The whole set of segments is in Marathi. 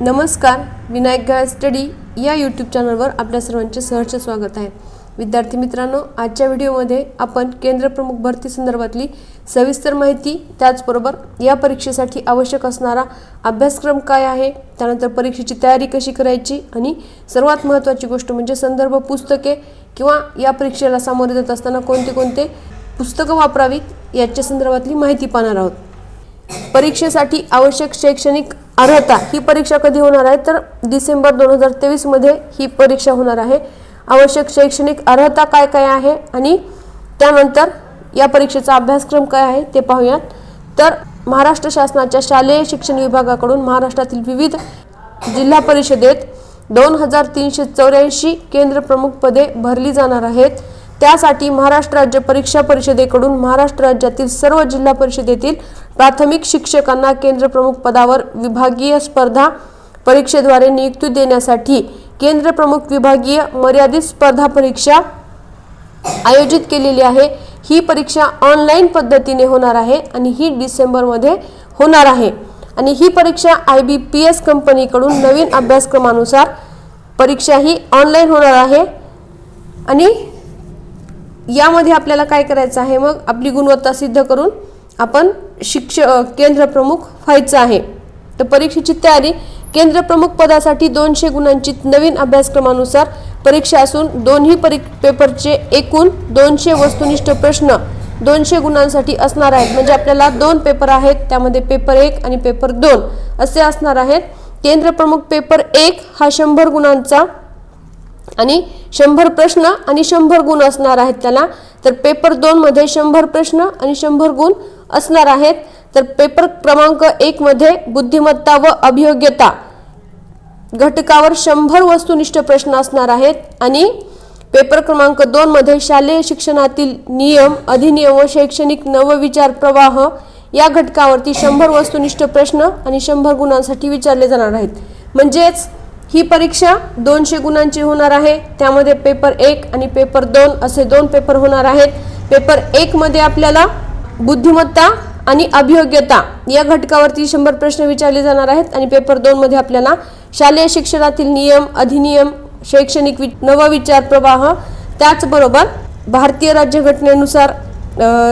नमस्कार विनायक गाळ स्टडी या यूट्यूब चॅनलवर आपल्या सर्वांचे सहर्ष स्वागत आहे. विद्यार्थी मित्रांनो आजच्या व्हिडिओमध्ये आपण केंद्र प्रमुख भरती संदर्भातली सविस्तर माहिती त्याचबरोबर या परीक्षेसाठी आवश्यक असणारा अभ्यासक्रम काय आहे त्यानंतर परीक्षेची तयारी कशी करायची आणि सर्वात महत्त्वाची गोष्ट म्हणजे संदर्भ पुस्तके किंवा या परीक्षेला सामोरे जात असताना कोणते कोणते पुस्तकं वापरावीत याच्या संदर्भातली माहिती पाहणार आहोत. परीक्षेसाठी आवश्यक शैक्षणिक अर्हता ही परीक्षा कधी होणार आहे? तर डिसेंबर दोन हजार तेवीसमध्ये ही परीक्षा होणार आहे. आवश्यक शैक्षणिक अर्हता काय काय आहे आणि त्यानंतर या परीक्षेचा अभ्यासक्रम काय आहे ते पाहूयात. तर महाराष्ट्र शासनाच्या शालेय शिक्षण विभागाकडून महाराष्ट्रातील विविध जिल्हा परिषदेत दोन हजार तीनशे चौऱ्याऐंशी केंद्र प्रमुख पदे भरली जाणार आहेत. त्यासाठी महाराष्ट्र राज्य परीक्षा परिषदेकडून महाराष्ट्र राज्यातील सर्व जिल्हा परिषदेतील प्राथमिक शिक्षकांना केंद्र प्रमुख पदावर विभागीय स्पर्धा परीक्षेद्वारे नियुक्ती देण्यासाठी केंद्र प्रमुख विभागीय मर्यादित स्पर्धा परीक्षा आयोजित केलेली आहे. ही परीक्षा ऑनलाईन पद्धतीने होणार आहे आणि ही डिसेंबरमध्ये होणार आहे. आणि ही परीक्षा आय बी पी एस कंपनीकडून नवीन अभ्यासक्रमानुसार परीक्षा ही ऑनलाईन होणार आहे. आणि यामध्ये आपल्याला काय करायचं आहे? मग आपली गुणवत्ता सिद्ध करून आपण शिक्ष केंद्र प्रमुख व्हायचं आहे. तर परीक्षेची तयारी केंद्र प्रमुख पदासाठी दोनशे गुणांची नवीन अभ्यासक्रमानुसार परीक्षा असून दोन्ही परी पेपरचे एकूण दोनशे वस्तुनिष्ठ प्रश्न दोनशे गुणांसाठी असणार आहेत. म्हणजे आपल्याला दोन पेपर आहेत त्यामध्ये पेपर एक आणि पेपर दोन असे असणार आहेत. केंद्र प्रमुख पेपर एक हा शंभर गुणांचा आणि शंभर प्रश्न आणि शंभर गुण असणार आहेत त्याला. तर पेपर दोनमध्ये शंभर प्रश्न आणि शंभर गुण असणार आहेत. तर पेपर क्रमांक एकमध्ये बुद्धिमत्ता व अभियोग्यता घटकावर शंभर वस्तुनिष्ठ प्रश्न असणार आहेत. आणि पेपर क्रमांक दोनमध्ये शालेय शिक्षणातील नियम अधिनियम व शैक्षणिक नवविचार प्रवाह या घटकावरती शंभर वस्तुनिष्ठ प्रश्न आणि शंभर गुणांसाठी विचारले जाणार आहेत. म्हणजेच ही परीक्षा दोनशे गुणांची होणार आहे. त्यामध्ये पेपर एक आणि पेपर दोन असे दोन पेपर होणार आहेत. पेपर एकमध्ये आपल्याला बुद्धिमत्ता आणि अभियोग्यता या घटकावरती शंभर प्रश्न विचारले जाणार आहेत आणि पेपर दोनमध्ये आपल्याला शालेय शिक्षणातील नियम अधिनियम शैक्षणिक वि नवविचार प्रवाह त्याचबरोबर भारतीय राज्यघटनेनुसार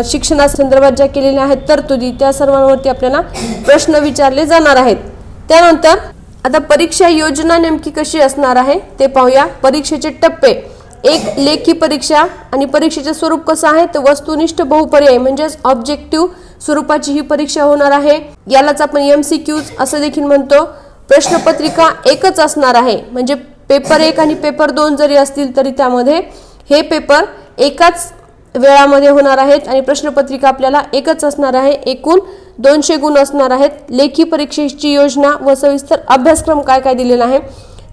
शिक्षणासंदर्भात ज्या केलेल्या आहेत तरतुदी त्या सर्वांवरती आपल्याला प्रश्न विचारले जाणार आहेत. त्यानंतर आता परीक्षा योजना नेमकी कशी असणार आहे ते पाहूया. परीक्षेचे टप्पे एक लेखी परीक्षा आणि परीक्षेचे स्वरूप कसं आहे? तर वस्तुनिष्ठ बहुपर्याय म्हणजेच ऑब्जेक्टिव्ह स्वरूपाची ही परीक्षा होणार आहे. यालाच आपण एम सी क्यूज असं देखील म्हणतो. प्रश्नपत्रिका एकच असणार आहे. म्हणजे पेपर एक आणि पेपर दोन जरी असतील तरी त्यामध्ये हे पेपर एकाच वेळामध्ये होणार आहेत आणि प्रश्नपत्रिका आपल्याला एकच असणार आहे. एकूण दोनशे गुण असणार आहेत. लेखी परीक्षेची योजना व सविस्तर अभ्यासक्रम काय काय दिलेला आहे?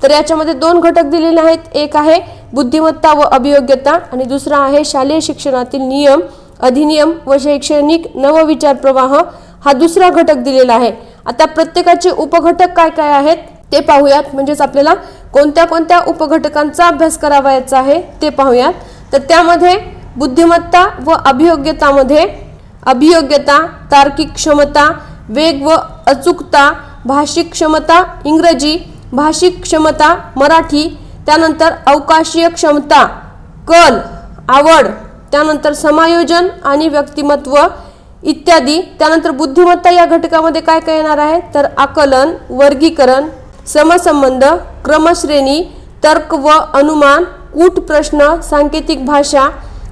तर याच्यामध्ये दोन घटक दिलेले आहेत. एक आहे बुद्धिमत्ता व अभियोग्यता. आणि दुसरा आहे शालेय शिक्षणातील नियम अधिनियम व शैक्षणिक नवविचार प्रवाह. हा दुसरा घटक दिलेला आहे. आता प्रत्येकाचे उपघटक काय काय आहेत ते पाहूयात. म्हणजेच आपल्याला कोणत्या कोणत्या उपघटकांचा अभ्यास करावायचा आहे ते पाहूयात. तर त्यामध्ये बुद्धिमत्ता व अभियोग्यतामध्ये अभियोग्यता तार्किक क्षमता वेग व अचूकता भाषिक क्षमता इंग्रजी भाषिक क्षमता मराठी त्यानंतर अवकाशीय क्षमता कल आवड त्यानंतर समायोजन आणि व्यक्तिमत्व इत्यादी. त्यानंतर बुद्धिमत्ता या घटकामध्ये काय काय येणार आहे? तर आकलन वर्गीकरण समसंबंध क्रमश्रेणी तर्क व अनुमान कूट प्रश्न सांकेतिक भाषा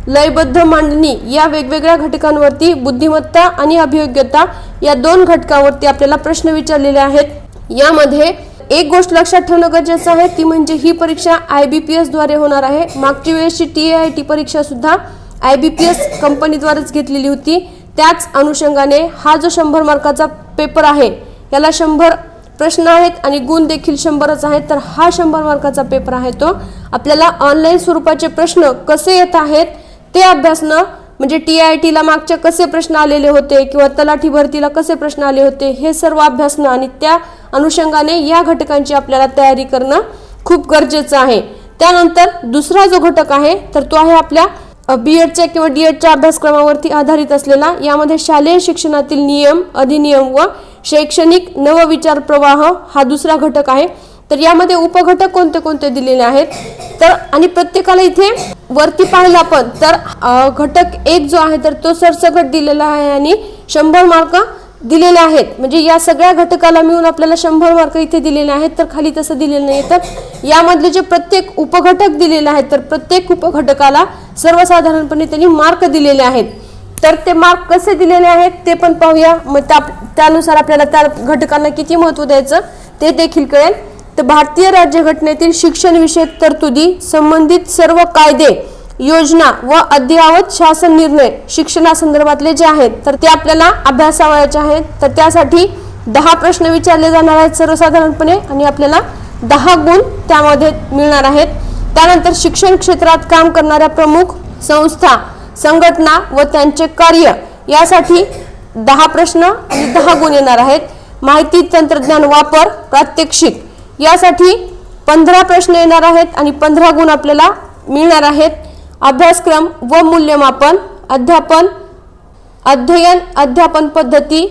लयबद्ध मांडणी या वेगवेगळ्या घटकांवरती बुद्धिमत्ता आणि अभियोग्यता या दोन घटकावरती आपल्याला प्रश्न विचारलेले आहेत. यामध्ये एक गोष्ट लक्षात ठेवणं गरजेचं आहे ती म्हणजे ही परीक्षा आय बी पी एसद्वारे होणार आहे. मागच्या वेळेसची टी आय टी परीक्षा सुद्धा आय बी पी एस कंपनीद्वारेच घेतलेली होती. त्याच अनुषंगाने हा जो शंभर मार्काचा पेपर आहे याला शंभर प्रश्न आहेत आणि गुण देखील शंभरच आहेत तर हा शंभर मार्काचा पेपर आहे तो. आपल्याला ऑनलाईन स्वरूपाचे प्रश्न कसे येत आहेत ते अभ्यासणं म्हणजे टी आय टीला मागच्या कसे प्रश्न आलेले होते किंवा तलाठी भरतीला कसे प्रश्न आले होते हे सर्व अभ्यासणं आणि त्या अनुषंगाने या घटकांची आपल्याला तयारी करणं खूप गरजेचं आहे. त्यानंतर दुसरा जो घटक आहे तर तो आहे आपल्या बी एडच्या किंवा डी एडच्या अभ्यासक्रमावरती आधारित असलेला यामध्ये शालेय शिक्षणातील नियम अधिनियम व शैक्षणिक नवविचार प्रवाह हा दुसरा घटक आहे. तर यामध्ये उपघटक कोणते कोणते दिलेले आहेत? तर आणि प्रत्येकाला इथे वरती पाहिलं आपण तर घटक एक जो आहे तर तो सरसगट दिलेला आहे आणि शंभर मार्क दिलेले आहेत. म्हणजे या सगळ्या घटकाला मिळून आपल्याला शंभर मार्क इथे दिलेले आहेत तर खाली तसं दिलेलं नाही तर यामधले जे प्रत्येक उपघटक दिलेले आहेत तर प्रत्येक उपघटकाला सर्वसाधारणपणे त्यांनी मार्क दिलेले आहेत. तर ते मार्क कसे दिलेले आहेत ते पण पाहूया. मग त्या त्यानुसार आपल्याला त्या घटकांना किती महत्त्व द्यायचं ते देखील कळेल. तर भारतीय राज्यघटनेतील शिक्षण विषयक तरतुदी संबंधित सर्व कायदे योजना व अद्ययावत शासन निर्णय शिक्षणासंदर्भातले जे आहेत तर ते आपल्याला अभ्यासावयाचे आहेत. तर त्यासाठी दहा प्रश्न विचारले जाणार आहेत सर्वसाधारणपणे आणि आपल्याला दहा गुण त्यामध्ये मिळणार आहेत. त्यानंतर शिक्षण क्षेत्रात काम करणाऱ्या प्रमुख संस्था संघटना व त्यांचे कार्य यासाठी दहा प्रश्न आणि दहा गुण येणार आहेत. माहिती तंत्रज्ञान वापर प्रात्यक्षिक यासाठी पंधरा प्रश्न येणार आहेत आणि पंधरा गुण आपल्याला मिळणार आहेत. अभ्यासक्रम व मूल्यमापन अध्यापन अध्ययन अध्यापन पद्धती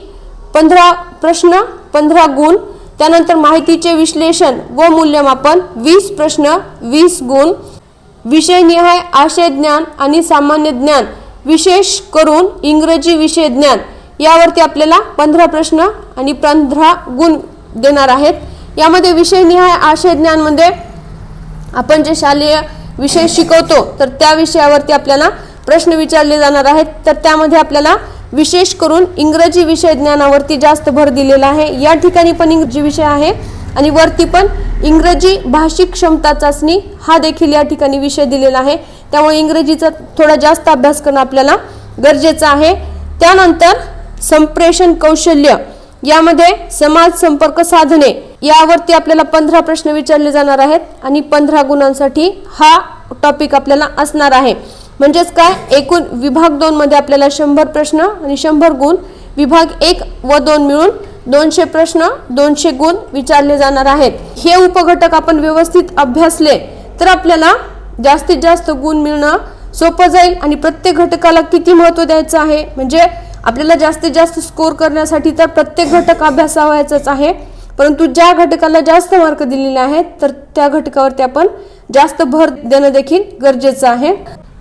पंधरा प्रश्न पंधरा गुण त्यानंतर माहितीचे विश्लेषण व मूल्यमापन वीस प्रश्न वीस गुण विषयनिहाय आशय ज्ञान आणि सामान्य ज्ञान विशेष करून इंग्रजी विषय ज्ञान यावरती आपल्याला पंधरा प्रश्न आणि पंधरा गुण देणार आहेत. यामध्ये विषयनिहाय आशय ज्ञानमध्ये म्हणजे आपण जे शालेय विषय शिकवतो तर त्या विषयावरती आपल्याला प्रश्न विचारले जाणार आहेत. तर त्यामध्ये आपल्याला विशेष करून इंग्रजी विषय ज्ञानावरती जास्त भर दिलेला आहे. या ठिकाणी पण इंग्रजी विषय आहे आणि वरती पण इंग्रजी भाषिक क्षमता चाचणी हा देखील या ठिकाणी विषय दिलेला आहे. त्यामुळे इंग्रजीचा थोडा जास्त अभ्यास करणं आपल्याला गरजेचं आहे. त्यानंतर संप्रेषण कौशल्य. यामध्ये समाज संपर्क साधने यावरती आपल्याला पंधरा प्रश्न विचारले जाणार आहेत आणि पंधरा गुणांसाठी हा टॉपिक आपल्याला असणार आहे. म्हणजेच काय? एकूण विभाग दोन मध्ये आपल्याला शंभर प्रश्न आणि शंभर गुण विभाग एक व दोन मिळून दोनशे प्रश्न दोनशे गुण विचारले जाणार आहेत. हे उपघटक आपण व्यवस्थित अभ्यासले तर आपल्याला जास्तीत जास्त गुण मिळणं सोपं जाईल आणि प्रत्येक घटकाला किती महत्त्व द्यायचं आहे? म्हणजे आपल्याला जास्तीत जास्त स्कोर करण्यासाठी तर प्रत्येक घटक अभ्यासावायचाच आहे. परंतु ज्या घटकाला जास्त मार्क दिलेले आहेत तर त्या घटकावरती आपण जास्त भर देणं देखील गरजेचं आहे.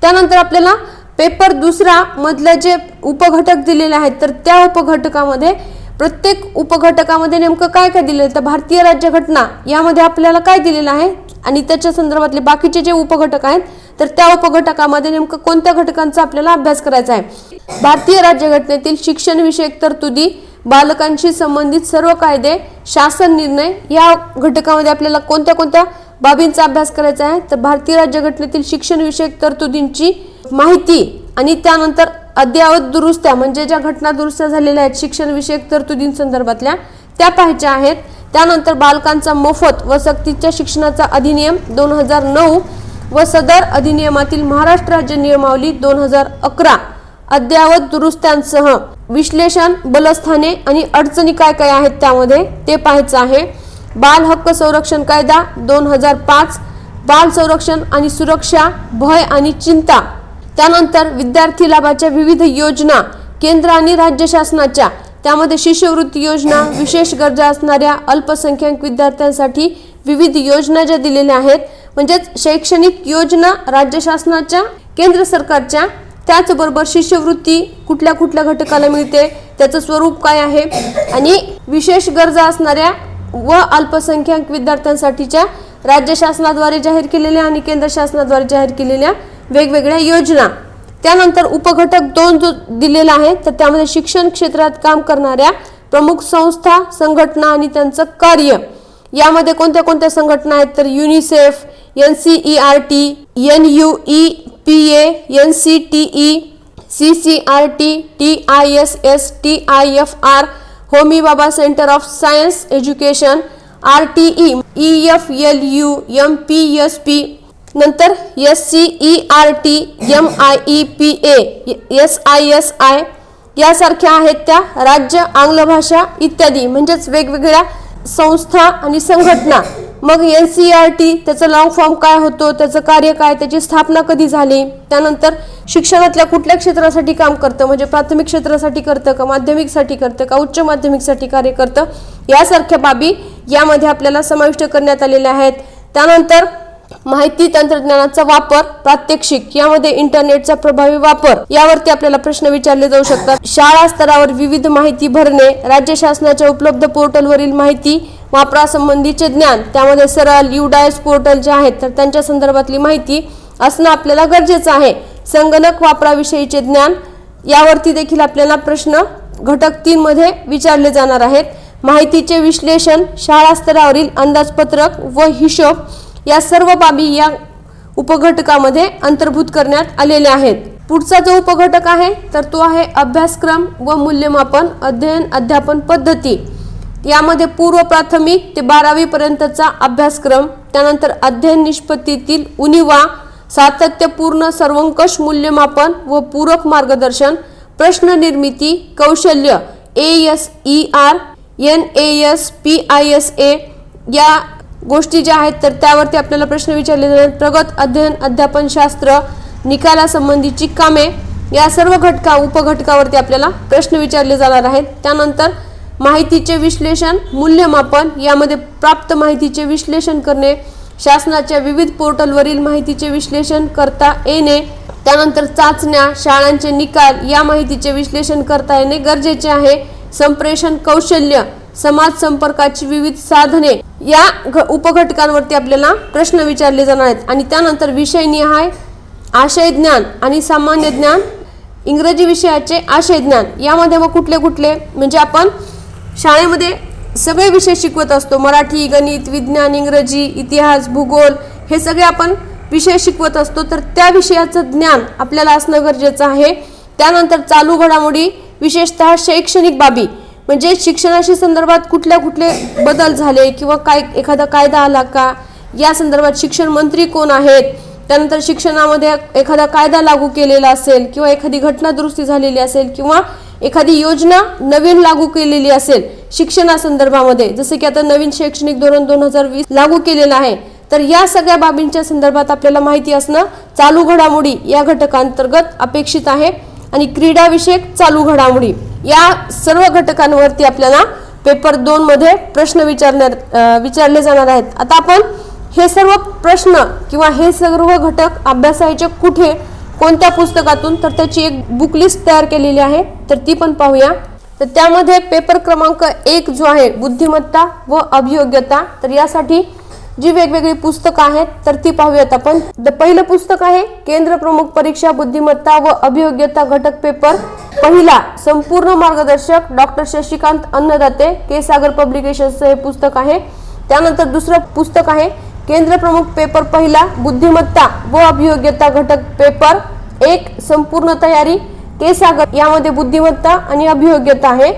त्यानंतर आपल्याला पेपर दुसरा मधलं जे उपघटक दिलेले आहेत तर त्या उपघटकामध्ये प्रत्येक उपघटकामध्ये नेमकं काय काय दिलेलं तर भारतीय राज्यघटना यामध्ये आपल्याला काय दिलेलं आहे? आणि त्याच्या संदर्भातले बाकीचे जे उपघटक आहेत तर त्या उपघटकामध्ये नेमकं कोणत्या घटकांचा आपल्याला अभ्यास करायचा आहे? भारतीय राज्यघटनेतील शिक्षण विषयक तरतुदी बालकांशी संबंधित सर्व कायदे शासन निर्णय या घटकामध्ये आपल्याला कोणत्या कोणत्या बाबींचा अभ्यास करायचा आहे? तर भारतीय राज्यघटनेतील शिक्षण विषयक तरतुदींची माहिती आणि त्यानंतर अद्ययावत दुरुस्त्या म्हणजे ज्या घटना दुरुस्त्या झालेल्या आहेत शिक्षण विषयक तरतुदींसंदर्भातल्या त्या पाहायच्या आहेत. त्यानंतर बालकांचा मोफत व सक्तीच्या शिक्षणाचा अधिनियम दोन हजार नऊ व सदर अधिनियमातील महाराष्ट्र राज्य नियमावली दोन हजार अकरा. अद्ययावत दुरुस्त्यांसह विश्लेषण बलस्थाने आणि अडचणी काय काय आहेत त्यामध्ये ते पाहायचं आहे. बाल हक्क संरक्षण कायदा दोन हजार पाच बाल संरक्षण आणि सुरक्षा भय आणि चिंता. त्यानंतर विद्यार्थी लाभाच्या विविध योजना केंद्र आणि राज्य शासनाच्या. त्यामध्ये शिष्यवृत्ती योजना विशेष गरजा असणाऱ्या अल्पसंख्याक विद्यार्थ्यांसाठी विविध योजना ज्या दिलेल्या आहेत म्हणजेच शैक्षणिक योजना राज्य शासनाच्या केंद्र सरकारच्या त्याचबरोबर शिष्यवृत्ती कुठल्या कुठल्या घटकाला मिळते त्याचं स्वरूप काय आहे आणि विशेष गरजा असणाऱ्या व अल्पसंख्याक विद्यार्थ्यांसाठीच्या राज्य शासनाद्वारे जाहीर केलेल्या आणि केंद्र शासनाद्वारे जाहीर केलेल्या वेगवेगळ्या योजना. त्यानंतर उपघटक दोन जो दिलेला आहे तर त्यामध्ये शिक्षण क्षेत्रात काम करणाऱ्या प्रमुख संस्था संघटना आणि त्यांचं कार्य. यामध्ये कोणत्या कोणत्या संघटना आहेत तर UNICEF N C E R T N U E P A N C T E C C R T T I S S T I F R Homi Bhabha centre of science education R T E E F L U M P S P नंतर S C E R T M I E P A S I S I यासारख्या आहेत त्या राज्य आंग्ल भाषा इत्यादी म्हणजेच वेगवेगळ्या संस्था आणि संघटना. मग एन सी आर टी त्याचं लॉंग फॉर्म काय होतो त्याचं कार्य काय त्याची स्थापना कधी झाली? त्यानंतर शिक्षणातल्या कुठल्या क्षेत्रासाठी काम करतं? म्हणजे प्राथमिक क्षेत्रासाठी करतं का माध्यमिकसाठी करतं का उच्च माध्यमिकसाठी कार्य करतं? यासारख्या बाबी यामध्ये आपल्याला समाविष्ट करण्यात आलेल्या आहेत. त्यानंतर माहिती तंत्रज्ञानाचा वापर प्रात्यक्षिक यामध्ये इंटरनेटचा प्रभावी वापर यावरती आपल्याला प्रश्न विचारले जाऊ शकतात. शाळा स्तरावर विविध माहिती भरणे राज्य शासनाच्या उपलब्ध पोर्टलवरील माहिती वापरासंबंधीचे ज्ञान त्यामध्ये सरळ युडायस पोर्टल जे आहेत तर त्यांच्या संदर्भातली माहिती असणं आपल्याला गरजेचं आहे. संगणक वापराविषयीचे ज्ञान यावरती देखील आपल्याला प्रश्न घटक तीन मध्ये विचारले जाणार आहेत. माहितीचे विश्लेषण शाळा स्तरावरील अंदाजपत्रक व हिशोब या सर्व बाबी या उपघटकामध्ये अंतर्भूत करण्यात आलेल्या आहेत. पुढचा जो उपघटक आहे तर तो आहे अभ्यासक्रम व मूल्यमापन अध्ययन अध्यापन पद्धती. यामध्ये पूर्व प्राथमिक ते बारावी पर्यंतचा अभ्यासक्रम त्यानंतर अध्ययन निष्पत्तीतील उणिवा सातत्यपूर्ण सर्वंकष मूल्यमापन व पूरक मार्गदर्शन प्रश्न निर्मिती कौशल्य A S E R N A S P I S A या गोष्टी ज्या आहेत तर त्यावरती आपल्याला प्रश्न विचारले जातात प्रगत अध्ययन अध्यापन शास्त्र निकालासंबंधीची कामे या सर्व घटका उपघटकावरती आपल्याला प्रश्न विचारले जाणार आहेत. त्यानंतर माहितीचे विश्लेषण मूल्यमापन यामध्ये प्राप्त माहितीचे विश्लेषण करणे शासनाच्या विविध पोर्टलवरील माहितीचे विश्लेषण करता येणे त्यानंतर चाचण्या शाळांचे निकाल या माहितीचे विश्लेषण करता येणे गरजेचे आहे. संप्रेषण कौशल्य समाज संपर्काची विविध साधने या उपघटकांवरती आपल्याला प्रश्न विचारले जाणार आहेत. आणि त्यानंतर विषय निहाय आशय ज्ञान आणि सामान्य ज्ञान इंग्रजी विषयाचे आशय ज्ञान यामध्ये मग कुठले कुठले म्हणजे आपण शाळेमध्ये सगळे विषय शिकवत असतो. मराठी गणित विज्ञान इंग्रजी इतिहास भूगोल हे सगळे आपण विषय शिकवत असतो. तर त्या विषयाचं ज्ञान आपल्याला असणं गरजेचं आहे. त्यानंतर चालू घडामोडी विशेषतः शैक्षणिक बाबी. म्हणजे शिक्षणाशी संदर्भात कुठल्या कुठले बदल झाले किंवा काय एखादा कायदा आला का? या संदर्भात शिक्षण मंत्री कोण आहेत? त्यानंतर शिक्षणामध्ये एखादा कायदा लागू केलेला असेल किंवा एखादी घटना दुरुस्ती झालेली असेल किंवा एखादी योजना नवीन लागू केलेली असेल शिक्षणासंदर्भामध्ये जसे की आता नवीन शैक्षणिक धोरण दोन हजार वीस लागू केलेलं आहे तर या सगळ्या बाबींच्या संदर्भात आपल्याला माहिती असणं चालू घडामोडी या घटकांतर्गत अपेक्षित आहे आणि क्रीडाविषयक चालू घडामोडी या सर्व घटकांवरती आपल्याला पेपर दोन मध्ये प्रश्न विचारण्यात विचारले जाणार आहेत. आता आपण हे सर्व प्रश्न किंवा हे सर्व घटक अभ्यासायचे कुठे कोणत्या पुस्तकातून? तर त्याची एक बुक लिस्ट तयार केलेली आहे. तर ती पण पाहूया. तर त्यामध्ये पेपर क्रमांक एक जो आहे बुद्धिमत्ता व अभियोग्यता. तर यासाठी जी वेगवेगळी पुस्तकं आहेत तर ती पाहूयात आपण. द पहिलं पुस्तक आहे केंद्र प्रमुख परीक्षा बुद्धिमत्ता व अभियोग्यता घटक पेपर पहिला संपूर्ण मार्गदर्शक डॉक्टर शशिकांत अन्नदाते के सागर पब्लिकेशनचं हे पुस्तक आहे. त्यानंतर दुसरं पुस्तक आहे केंद्र प्रमुख पेपर पहिला बुद्धिमत्ता व अभियोग्यता घटक पेपर एक संपूर्ण तयारी के सागर यामध्ये बुद्धिमत्ता आणि अभियोग्यता आहे.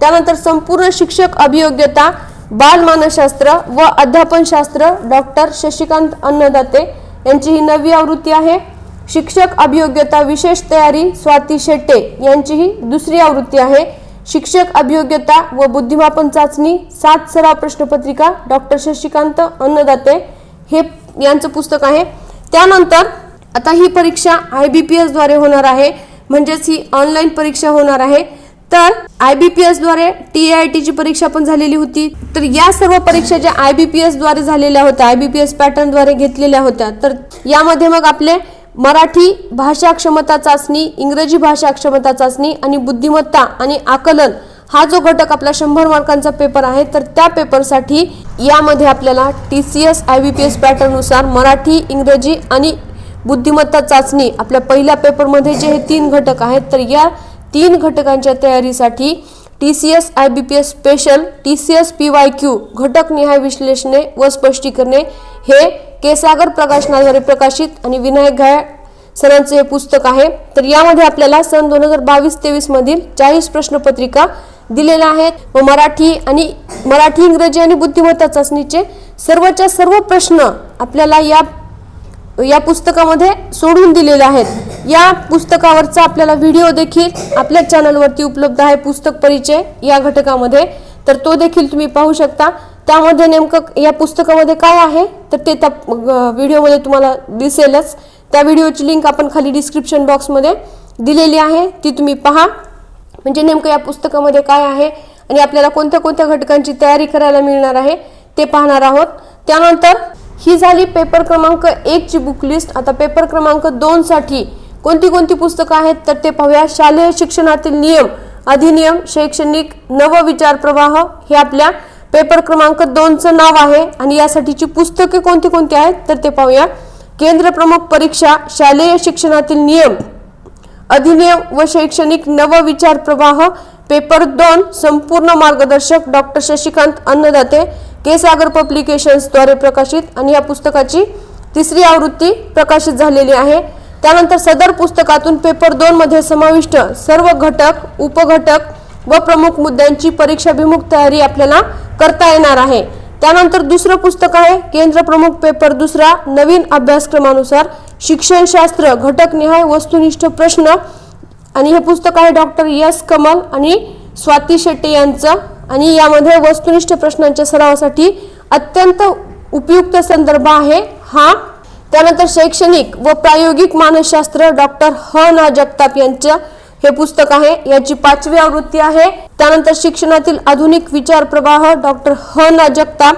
त्यानंतर संपूर्ण शिक्षक अभियोग्यता बालमानसशास्त्र व अध्यापनशास्त्र डॉक्टर शशिकांत अन्नदाते यांची ही नवी आवृत्ती आहे. शिक्षक अभियोग्यता विशेष तयारी स्वाती शेट्टे यांची ही दुसरी आवृत्ती आहे. शिक्षक अभियोग्यता व बुद्धिमापन चाचणी सात सराव प्रश्नपत्रिका डॉक्टर शशिकांत अन्नदाते हे यांचं पुस्तक आहे. त्यानंतर आता ही परीक्षा आय बी पी एसद्वारे होणार आहे. म्हणजेच ही ऑनलाईन परीक्षा होणार आहे. तर आय बी पी एसद्वारे टी आय टीची परीक्षा पण झालेली होती. तर या सर्व परीक्षा ज्या आय बी पी एसद्वारे झालेल्या होत्या आय बी पी एस पॅटर्नद्वारे घेतलेल्या होत्या तर यामध्ये मग आपले मराठी भाषा क्षमता चाचणी इंग्रजी भाषा क्षमता चाचणी आणि बुद्धिमत्ता आणि आकलन हा जो घटक आपला शंभर मार्कांचा पेपर आहे तर त्या पेपरसाठी यामध्ये आपल्याला T C S I B P S पॅटर्ननुसार Marathi इंग्रजी आणि बुद्धिमत्ता चाचणी आपल्या पहिल्या पेपरमध्ये जे हे तीन घटक आहेत तर या तीन घटकांच्या तयारीसाठी T C S I B P S special T C S P Y Q घटकनिहाय विश्लेषणे व स्पष्टीकरणे हे केसागर प्रकाशनाद्वारे प्रकाशित आणि विनायक घाय सरांचं हे पुस्तक आहे. तर यामध्ये आपल्याला सन दोन हजार बावीस तेवीस मधील चाळीस प्रश्नपत्रिका दिलेल्या आहेत. व मराठी आणि मराठी इंग्रजी आणि बुद्धिमत्ता चाचणीचे सर्वच्या सर्व प्रश्न आपल्याला या या पुस्तकामध्ये सोडून दिलेले आहेत. या पुस्तकावरचा आपल्याला व्हिडिओ देखील आपल्या चॅनलवरती उपलब्ध आहे पुस्तक परिचय या घटकामध्ये. तर तो देखील तुम्ही पाहू शकता. त्यामध्ये नेमकं या पुस्तकामध्ये काय आहे? तर ते त्या व्हिडिओमध्ये तुम्हाला दिसेलच. त्या व्हिडिओची लिंक आपण खाली डिस्क्रिप्शन बॉक्समध्ये दिलेली आहे. ती तुम्ही पहा. म्हणजे नेमकं या पुस्तकामध्ये काय आहे आणि आपल्याला कोणत्या कोणत्या घटकांची तयारी करायला मिळणार आहे ते पाहणार आहोत. त्यानंतर ही झाली पेपर क्रमांक एकची बुक लिस्ट आता पेपर क्रमांक दोनसाठी कोणती कोणती पुस्तकं आहेत तर ते पाहूया. शालेय शिक्षणातील नियम अधिनियम शैक्षणिक नवविचार प्रवाह हे आपल्या पेपर क्रमांक दोनचं नाव आहे. आणि यासाठीची पुस्तके कोणती कोणती आहेत तर ते पाहूया. केंद्र प्रमुख परीक्षा शालेय शिक्षणातील नियम अधिनियम व शैक्षणिक नवविचार प्रवाह पेपर दोन संपूर्ण मार्गदर्शक डॉक्टर शशिकांत अन्नदाते केसागर पब्लिकेशन्सद्वारे प्रकाशित आणि या पुस्तकाची तिसरी आवृत्ती प्रकाशित झालेली आहे. त्यानंतर सदर पुस्तकातून पेपर दोन मध्ये समाविष्ट सर्व घटक उपघटक व प्रमुख मुद्द्यांची परीक्षाभिमुख तयारी आपल्याला करता येणार आहे. त्यानंतर दुसरं पुस्तक आहे केंद्र प्रमुख पेपर दुसरा नवीन अभ्यासक्रमानुसार शिक्षणशास्त्र घटकनिहाय वस्तुनिष्ठ प्रश्न. आणि हे पुस्तक आहे डॉक्टर यस कमल आणि स्वाती शेट्टे यांचं. आणि यामध्ये वस्तुनिष्ठ प्रश्नांच्या सरावासाठी अत्यंत उपयुक्त संदर्भ आहे हा. त्यानंतर शैक्षणिक व प्रायोगिक मानसशास्त्र डॉक्टर ह. ना. जगताप यांचं. हे पुस्तक आहे. याची पाचवी आवृत्ती आहे. त्यानंतर शिक्षणातील आधुनिक विचार प्रवाह डॉक्टर ह. ना. जगताप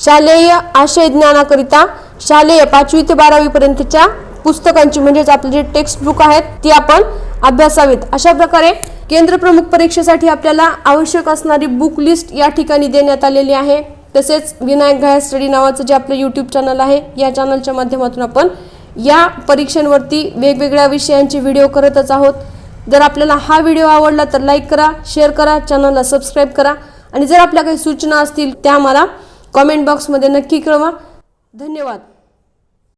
शालेय आशय ज्ञानाकरिता शालेय पाचवी ते बारावी पर्यंतच्या पुस्तकांची म्हणजेच आपले जे टेक्स्ट बुक आहेत ती आपण अभ्यासावीत. अशा प्रकारे केंद्र प्रमुख परीक्षेसाठी आपल्याला आवश्यक असणारी बुक लिस्ट या ठिकाणी देण्यात आलेली आहे. तसेच विनायक घाया स्टडी नावाचं जे आपलं यूट्यूब चॅनल आहे या चॅनलच्या माध्यमातून आपण या परीक्षांवरती वेगवेगळ्या विषयांचे व्हिडिओ करतच आहोत. जर आपल्याला हा व्हिडिओ आवडला तर लाईक करा शेअर करा चॅनलला सबस्क्राईब करा. आणि जर आपल्या काही सूचना असतील त्या मला कॉमेंट बॉक्समध्ये नक्की कळवा. धन्यवाद.